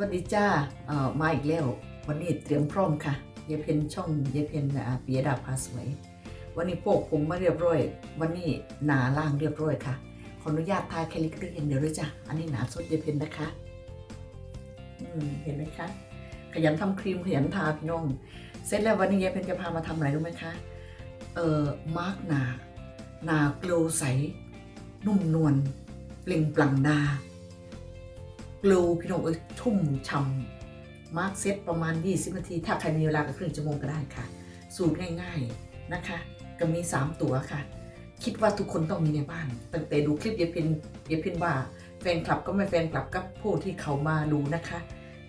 วัสดีจ้าเอ่อมาอีกแล้ว วันนี้เตรียมพร้อมค่ะยายเพนช่องยายเพนอ่าปิยดาพาสวย วันนี้พวกผมมาเรียบร้อย วันนี้หนาล่างเรียบร้อยค่ะ ขออนุญาตทาแคลิกเรียนเดี๋ยวด้วยจ้ะอันนี้หนาสุดยายเพนนะคะอืมเห็นไหมคะ ขยันทำครีมขยันทาพี่น้อง เสร็จแล้ววันนี้ยายเพนจะพามาทำอะไรรู้ไหมคะ เอ่อ มาร์กหนา หนาโกลว์ใส นุ่มนวลเปล่งปลั่งดา กลูพี่น้องเอ้ยชุ่มช่ำมาร์กเซตประมาณ 20 นาที ถ้าใครมีเวลาก็ครึ่งชั่วโมงก็ได้ค่ะ สูตรง่ายๆนะคะ ก็มี 3 ตัวค่ะ คิดว่าทุกคนต้องมีในบ้าน ตั้งแต่ดูคลิปเยายพินเยายพินว่าแฟนคลับก็ไม่แฟนคลับกับผู้ที่เขามาดูนะคะ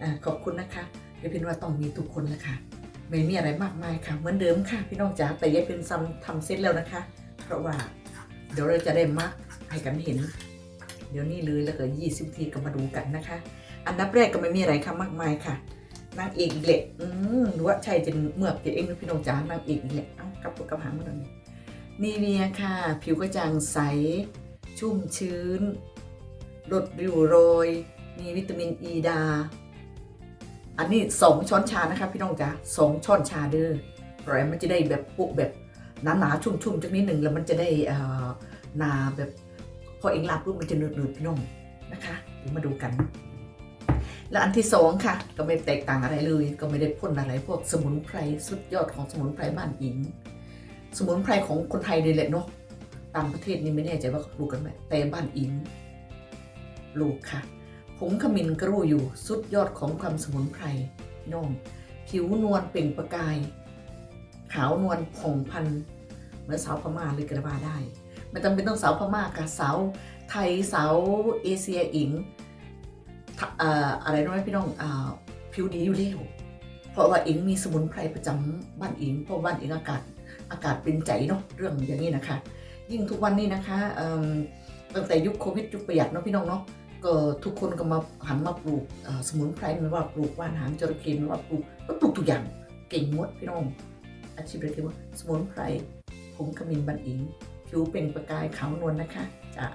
อขอบคุณนะคะเยายพินว่าต้องมีทุกคนแหละค่ะไม่มีอะไรมากมายค่ะ เหมือนเดิมค่ะ พี่น้องจ๋าแต่เยายพินทำทำเซตแล้วนะคะ เพราะว่า เดี๋ยวเราจะได้มาร์กให้กันเห็น เดี๋ยวนี้เลยแล้วก็20ทีก็มาดูกันนะคะ อันดับแรกก็ไม่มีอะไรค่ะมากมายค่ะนางเอกอีกเหล็กอืมรู้ว่าใช่จะเมือกจะเองนะพี่น้องจ๋านางเอกอีกเหล็กเอ้ากลับตัวกลับหางมาตรงนี้นีเวียค่ะ ผิวกระจ่างใส ชุ่มชื้น ลดริ้วรอย มีวิตามินอีดา อันนี้สองช้อนชานะคะพี่น้องจ๋าสองช้อนชาเด้อปล่อยมันจะได้แบบปุ๊แบบหนาๆชุ่มๆจักนิดหนึ่งแล้วมันจะได้อ่อหนาแบบ พอเองลาปุ๊บมันจะหนืดๆพี่น้องนะคะเดี๋ยวมาดูกัน แล้วอันที่สองค่ะ ก็ไม่แตกต่างอะไรเลย ก็ไม่ได้พ่นอะไรพวกสมุนไพรสุดยอดของสมุนไพรบ้านหญิง สมุนไพรของคนไทยเลยแหละเนาะตางประเทศนี่ไม่แน่ใจว่าเขาปลูกกันไหมแต่บ้านอิงปลูกค่ะผงขมิ้นกระรูอยู่สุดยอดของความสมุนไพรน้องผิวนวลเปล่งประกาย ขาวนวลผ่องพันเหมือนสาวพม่าเลยกระบาได้ ไม่จำเป็นต้องสาวพม่าค่ะสาวไทยสาวเอเชียอิงอะไรรู้ไหมพี่น้องอผิวดีอยู่แล้วเพราะว่าอิงมีสมุนไพรประจำบ้านอิงเพราะบ้านอิงอากาศอากาศเป็นใจเนาะเรื่องอย่างนี้นะคะ ยิ่งทุกวันนี้นะคะตั้งแต่ยุคโควิดยุคประหยัดเนาะพี่น้องเนาะก็ทุกคนก็มาหันมาปลูกสมุนไพรไม่ว่าปลูกว่านหางจระเข้ไม่ว่าปลูกก็ปลูกทุกอย่างเก่งมดพี่น้องอาชีพเรียกว่าสมุนไพรผงขมิ้นบันอิง ผิวเปล่งประกายขาวนวลนะคะจ้า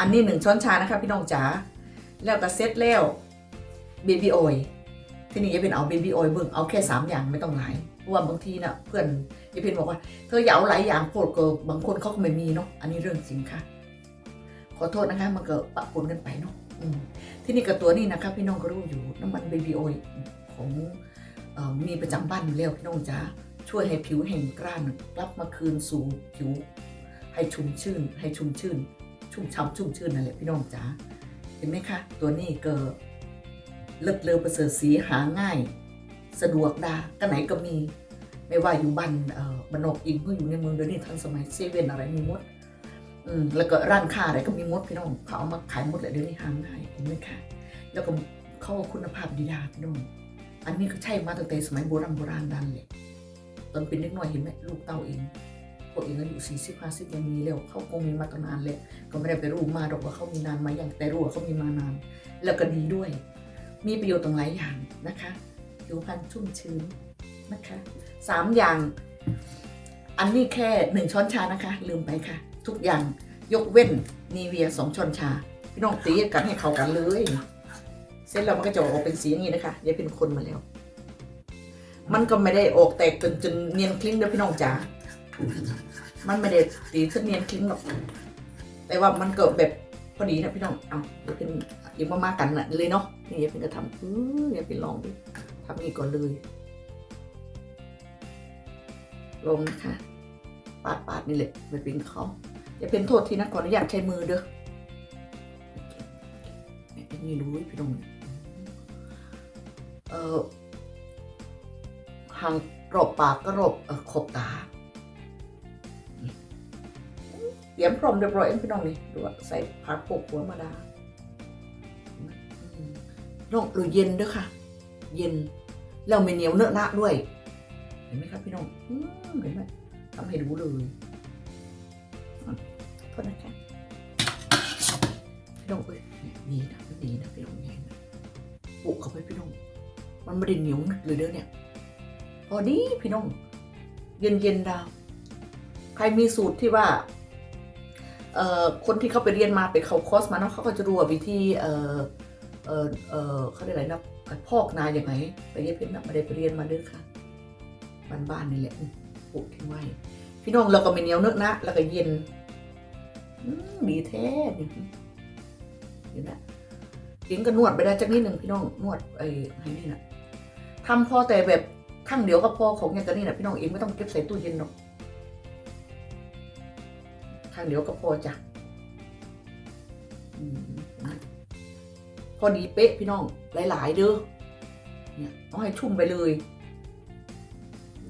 อันนี้หนึ่งช้อนชานะคะ พี่น้องจ๋าแล้วก็เซ็ตแล้วเบบี้ออยที่นี่จะเป็นเอาเบบี้ออยเบิ่งเอาแค่3อย่างไม่ต้องหลายเพราะว่าบางทีน่ะเพื่อนยายเพนบอกว่าเธออย่าเอาหลายอย่างโปรดก็บางคนเขาก็ไม่มีเนาะอันนี้เรื่องจริงค่ะ ขอโทษนะคะมันเก็ปะปนกันไปเนาะที่นี่กับตัวนี้นะคะพี่น้องก็รู้อยู่น้ำมันเบบี้ออยของออมีประจำบ้านอยู่แล้วพี่น้องจ๋าช่วยให้ผิวแห่งกร้านกลับมาคืนสู่ผิว ให้ชุ่มชื่น ให้ชุ่มชื่น ชุ่มช้ำชุ่มชื่นนั่นแหละพี่น้องจ๋าเห็นไหมคะ ตัวนี้ก็เลิศเลอประเสริฐสีหาง่าย สะดวกดาก็ไหนก็มี ไม่ว่าอยู่บ้านเอ่อบ้านนอกอิงเพื่ออยู่ในเมืองเดี๋ยวนี้ทันสมัยเซเว่นอะไรมีหมดอืมแล้วก็ร้านค้าอะไรก็มีหมดพี่น้องเขาเอามาขายหมดเลยเดี๋ยวนี้หาง่ายเห็นไหมคะแล้วก็เข้าคุณภาพดีดาพี่น้องอันนี้ก็ใช่มาตั้งแต่สมัยโบราณโบราณดันเลยตอนเป็นเล็กน้อยเห็นไหมลูกเต้าเอง พวกเองอายุสี่สิบห้าสิบยังมีแล้วเขาคงมีมาตั้งนานเลยก็ไม่ได้ไปรู้มาหรอกว่าเขามีนานมาอย่างแต่รู้ว่าเขามีมานาน แล้วก็ดีด้วย มีประโยชน์ตรงหลายอย่างนะคะผิวพรรณชุ่มชื้นนะคะสามอย่าง อันนี้แค่หนึ่งช้อนชานะคะ ลืมไปค่ะ ทุกอย่างยกเว้นนีเวียสองช้อนชา พี่น้องตีกันให้เข้ากันเลย เสร็จแล้วมันก็จะออกเป็นสีอย่างนี้นะคะเดี๋ยเป็นคนมาแล้ว มันก็ไม่ได้ออกแตกจนจนเนียนคลิ้งเด้อพี่น้องจ๋า มันไม่ได้ตีซะเนียนคลิ้งหรอก แต่ว่ามันเก็แบบพอดีนะพี่น้อง เอาเดี๋ยวเป็นอยังมามากันนะเลยเนาะ นี่อย่าเป็นกระทำเอออย่าเป็นลองดิทำอีกก่อนเลย ลงนะคะ ปาดปาดนี่แหละไม่เป็นเขาอย่าเป็นโทษทีนะขออนุญาตใช้มือเด้อไอ้นี่รู้พี่น้อง เออห่างรอบปากก็รอบเออขอบตา เตรียมพร้อมเรียบร้อยเองพี่น้องนี่ดูว่าใส่ผักโปกหัวมาดาน้องหรือเย็นด้วยค่ะ เย็นแล้วไม่เหนียวเนอะหนะด้วย เห็นไหมครับพี่น้องอืมเห็นไหมทำให้ดูเลยโทษนะคะพี่น้องเอ้ยดีนะดีนะพี่น้องแย่นะปลุกเข้าไปพี่น้อง มันไม่ได้เหนียวนึกเลยเด้อเนี่ยพอดีพี่น้อง เย็นเย็นดาว ใครมีสูตรที่ว่า คนที่เขาไปเรียนมาไปเขาคอร์สมาเนาะเขาก็จะรู้วิธีเอ่อเออเออเขาเรียกอะไรนะพอกนาอย่างไงไปเรีย็บเพชรนะไม่ได้ไปเรียนมาด้วยค่ะบ้านๆนี่แหละอืมปลูกทิ้งไว้พี่น้องเราก็ไม่เหนียวเนึกนะแล้วก็เย็นดีแท้เนี่ยเห็นไหมกินก็นวดไปได้จักนิดหนึ่งพี่น้องนวดไอ้ไอ้นี่นะทำพอแต่แบบข้างเดียวก็พอของอย่างกันนี่นะพี่น้องเองไม่ต้องเก็บใส่ตู้เย็นหรอก ข้างเดียวก็พอจ้ะพอดีเป๊ะพี่น้อง หลาย ๆ เด้อเนี่ยเอาให้ชุ่มไปเลย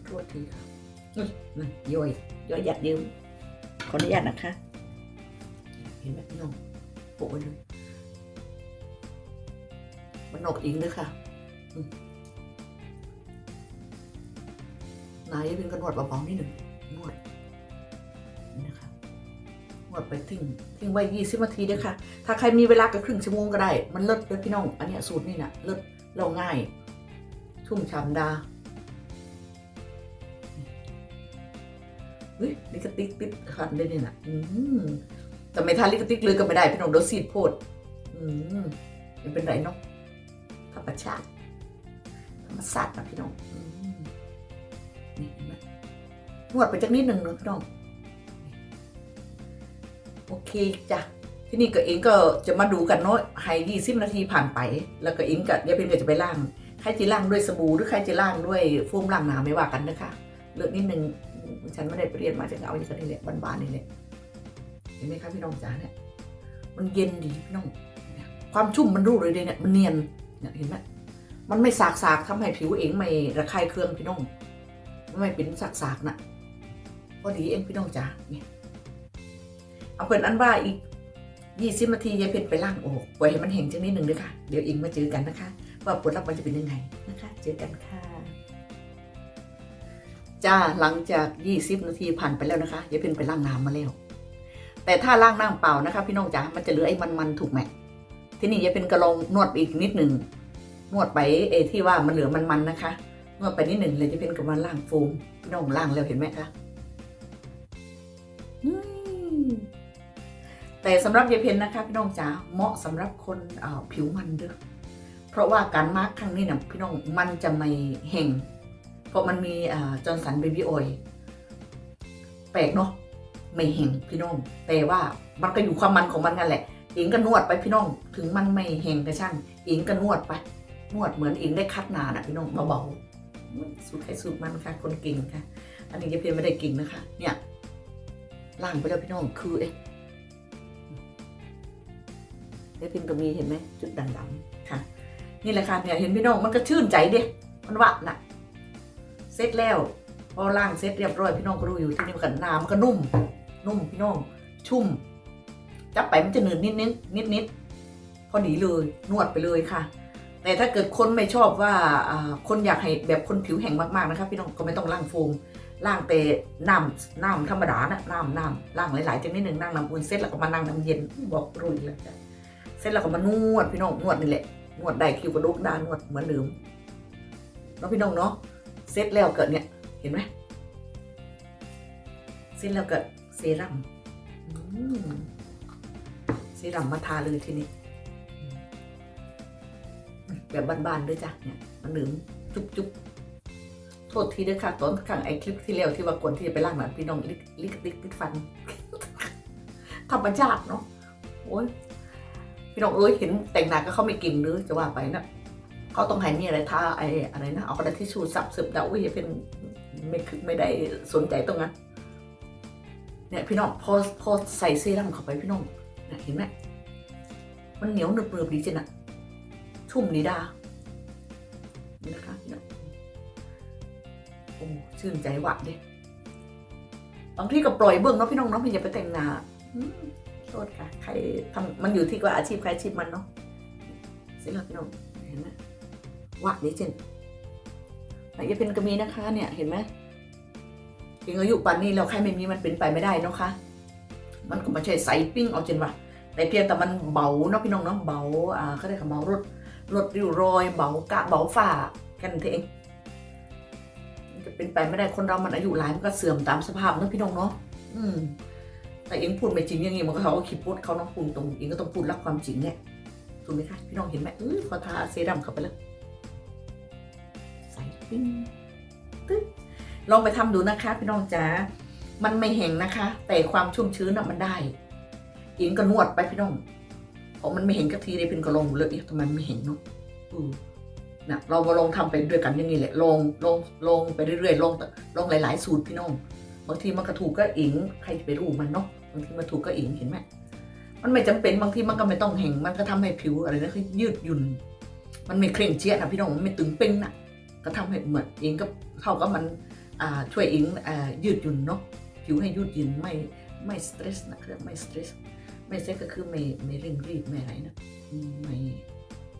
โทษทีค่ะยนั่ย่อยย่อยหยัดเดียวขออนุญาตนะคะ เห็นไหมพี่น้องโปะไว้เลยมันนกอิงด้วยค่ะนายเป็นกระนวดเบาๆนิดหนึ่งนวดนะคะ วดไปทิ้งทิ้งไว้ยี่สิบนาทีเด้วค่ะ ถ้าใครมีเวลาก็ครึ่งชั่วโมงก็ได้ มันเลิศเลยพี่น้อง อันนี้สูตรนี่นะเลิศเราง่าย ชุ่มฉ่ำดาเฮ้ยลิกติกติดขันได้เนี่ยนะอืมแต่ไม่ทานลิกติกเลยก็ไม่ได้พี่น้องเดี๋ยวซีดโพด อืมไม่เป็นไรเนาะธรรมชาติธรรมศาสตร์นะพี่น้องอนี่เห็นไหมนวดไปจักนิดหนึ่งเนอะพี่น้อง โอเคจ้ะที่นี่ก็เองก็จะมาดูกันเนาะให้ยี่สิบนาทีผ่านไป แล้วก็เองกับยายเพ็ญก็จะไปล่างใครจะล่างด้วยสบู่หรือใครจะล่างด้วยโฟมล้างน้ำไม่ว่ากันนะคะเลือกนิดนึงฉันไม่ได้ไปเรียนมาจากเอาอย่างนี้แหละบานๆนี่แหละเห็นไหมคะพี่น้องจ๋าเนี่ยมันเย็นดีพี่น้องความชุ่มมันรู้เลยเนี่ยมันเนียนเนี่ยเห็นไหมมันไม่สากสากๆทำให้ผิวเองไม่ระคายเคืองพี่น้องไม่เป็นสากสากๆนะพอดีเองพี่น้องจ๋าเนี่ย เอาเป็นอันว่าอีกยี่สิบนาทียายเพชรไปล่างอกปล่อยให้มันแห้งจังนิดหนึ่งด้วยค่ะ เดี๋ยวอิงมาเจอกันนะคะ ว่าผลลัพธ์มันจะเป็นยังไงนะคะ เจอกันค่ะ จ้าหลังจากยี่สิบนาทีผ่านไปแล้วนะคะยายเพชรไปล่างน้ำมาแล้ว แต่ถ้าล่างน้ำเปล่านะคะ พี่น้องจ๋า มันจะเหลือไอ้มันๆถูกไหมทีนี้ยายเพชรก็ลองนวดไปอีกนิดหนึ่งนวดไปเอที่ว่ามันเหลือมันๆนะคะนวดไปนิดหนึ่งเลยยายเพชรก็มาล่างโฟมพี่น้องล่างแล้วเห็นไหมคะอืม แต่สำหรับยายเพนนะคะพี่น้องจ๋าเหมาะสำหรับคนผิวมันเด้อเพราะว่าการมาร์กครั้งนี้เนี่ยพี่น้องมันจะไม่แห้งเพราะมันมีจอร์นสันเบบี้ออยแปลกเนาะไม่แห้งพี่น้อง แต่ว่ามันก็อยู่ความมันของมันนั่นแหละเองก็นวดไปพี่น้องถึงมันไม่แห้งก็ช่างเองก็นวดไปนวดเหมือนเองได้คัดนาน่ะพี่น้องเบาๆสูตรใครสูตรมันค่ะ คนเก่งค่ะ อันนี้ยายเพนไม่ได้เก่งนะคะ เนี่ยล่างไปแล้วพี่น้องคือเอ๊ะ ได้พิมพ์ก็มีเห็นไหมจุดดำๆค่ะ นี่แหละค่ะเนี่ยเห็นพี่น้องมันก็ชื่นใจเด้มันวะน่ะเสร็จแล้วพอล่างเสร็จเรียบร้อยพี่น้องก็รู้อยู่ที่นี่มันก็น้ำมันก็นุ่ม นุ่มพี่น้อง ชุ่ม จับไปมันจะหนืดนิดนิดนิดนิดๆพอดีเลยนวดไปเลยค่ะ แต่ถ้าเกิดคนไม่ชอบว่าอ่าคนอยากให้แบบคนผิวแห้งมากๆนะคะพี่น้องก็ไม่ต้องล่างโฟมล่างแต่น้ำน้ำธรรมดานะน้ำน้ำล่างหลายๆจังนิดหนึ่งนั่งน้ำอุ่นเสร็จแล้วก็มานั่งน้ำเย็นบอกรู้อีกแล้วจ้ะเส ร็จแล้วก็มานวดพี่น้องนวดนี่แหละนวดได้คิวกระดูกด้านนวดเหมือนเดิมเนาะพี่น้องเนาะเสร็จแล้วเกิดเนี่ยเห็นไหมเสร็จแล้วเกิดเซรั่มเซรั่มมาทาเลยทีนี้แบบบานๆด้วยจ้ะเนี่ยมันหนึ่มจุ๊บจุ๊บโทษทีด้วยค่ะตอนข้างไอคลิปที่แล้วที่ว่ากวนที่จะไปล่างหลังพี่น้องลิกลิกลิกลิกฟันธรรมชาติเนาะโอ้ย พี่น้องเอ้ยเห็นแต่งหน้าก็เขาไม่กินหรือจะว่าไปนะเขาต้องให้นี่อะไรทาไอ้อะไรนะเอากระดาษทิชชู่ซับซึมดาวอุ้ยเป็นไม่คือไม่ได้สนใจตรงนั้นเนี่ยพี่น้องพอพอใส่เซรั่มเข้าไปพี่น้องเห็นไหมมันเหนียวหนึบๆดีจังนะชุ่มดีดานี่นะคะพี่น้องโอ้ชื่นใจหวานเด้บางทีก็ปล่อยเบื้องเนาะพี่น้องเนาะไม่อย่าไปแต่งหน้า โทษค่ะ ใครทำมันอยู่ที่ว่าอาชีพใครอาชีพมันเนาะเสร็จแล้วพี่น้องเห็นไหมวักนี้เจนไหนจะเป็นกระมีนะคะ เนี่ยเห็นไหมถึงอายุป่านนี้แล้วใครไม่มีมันเป็นไปไม่ได้เนาะคะ มันก็ไม่ใช่ใสปิ้งเอาเจนว่าแต่เพียงแต่มันเบาเนาะพี่น้องเนาะเบาอ่าเขาเรียกว่าเบารถรถริ้วรอยเบากะเบาฝ่าแค่นั้นเองจะเป็นไปไม่ได้คนเรามันอายุหลายมันก็เสื่อมตามสภาพเนาะพี่น้องเนาะอืม แต่เองพูดไม่จริงอย่างงี้มันก็เขาก็คิดพูดเขาต้องพูดตรงเองก็ต้องพูดรับความจริงเนี่ยถูกไหมคะพี่น้องเห็นไหมเออพอทาเซรั่มเข้าไปแล้วใส่ปิ้งตึ๊ดลองไปทำดูนะคะ พี่น้องจ๋ามันไม่แห้งนะคะ แต่ความชุ่มชื้นน่ะมันได้อิงก็นวดไปพี่น้องเพราะมันไม่เห็นกะทีเลยเป็นก็ลงเลยเอ๊ะทำไมไม่เห็นเนาะอือนะเรามาลองทำไปด้วยกันอย่างนี้แหละลองลองลองไปเรื่อยๆลองลองหลาย ๆ สูตรพี่น้อง บางทีมันกระถูกก็อิงใครจะไปรู้มันเนาะบางทีมันถูกก็อิงเห็นไหมมันไม่จำเป็นบางทีมันก็ไม่ต้องแห่งมันก็ทำให้ผิวอะไรนะคือยืดหยุ่น มันไม่เคร่งเจี๊ยดนะพี่น้องมันไม่ตึงเป้งนะก็ทำให้เหมือนเองก็เท่ากับมันอ่าช่วยเองอ่ายืดหยุ่นเนาะผิวให้ยืดหยุ่นไม่ไม่สเตรสนะเรียกไม่สเตรสไม่สเตรสก็คือไม่ไม่เร่งรีบไม่อะไรนะไม่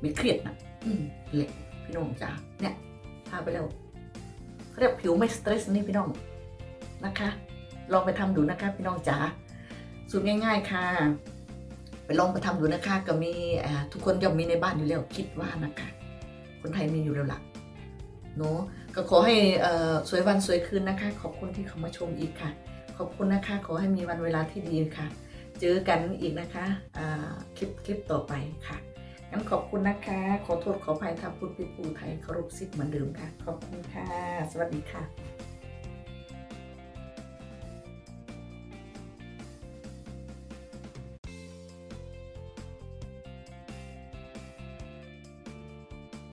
ไม่เครียดนะอืมแหละพี่น้องจ้าเนี่ยทาไปแล้วเขาเรียกผิวไม่สเตรสนี่พี่น้อง นะคะ ลองไปทำดูนะคะพี่น้องจ๋าสูตรง่าย ๆค่ะ ไปลองไปทำดูนะคะ ก็มีทุกคนย่อมมีในบ้านอยู่แล้วคิดว่านะคะ คนไทยมีอยู่แล้วล่ะเนาะก็ขอให้สวยวันสวยคืนนะคะ ขอบคุณที่เข้ามาชมอีกค่ะ ขอบคุณนะคะ ขอให้มีวันเวลาที่ดีค่ะ เจอกันอีกนะคะคลิปคลิปต่อไปค่ะงั้นขอบคุณนะคะ ขอโทษขออภัยทำพูดพิดพูไทยเคารพซิกเหมือนเดิมค่ะ ขอบคุณค่ะ สวัสดีค่ะ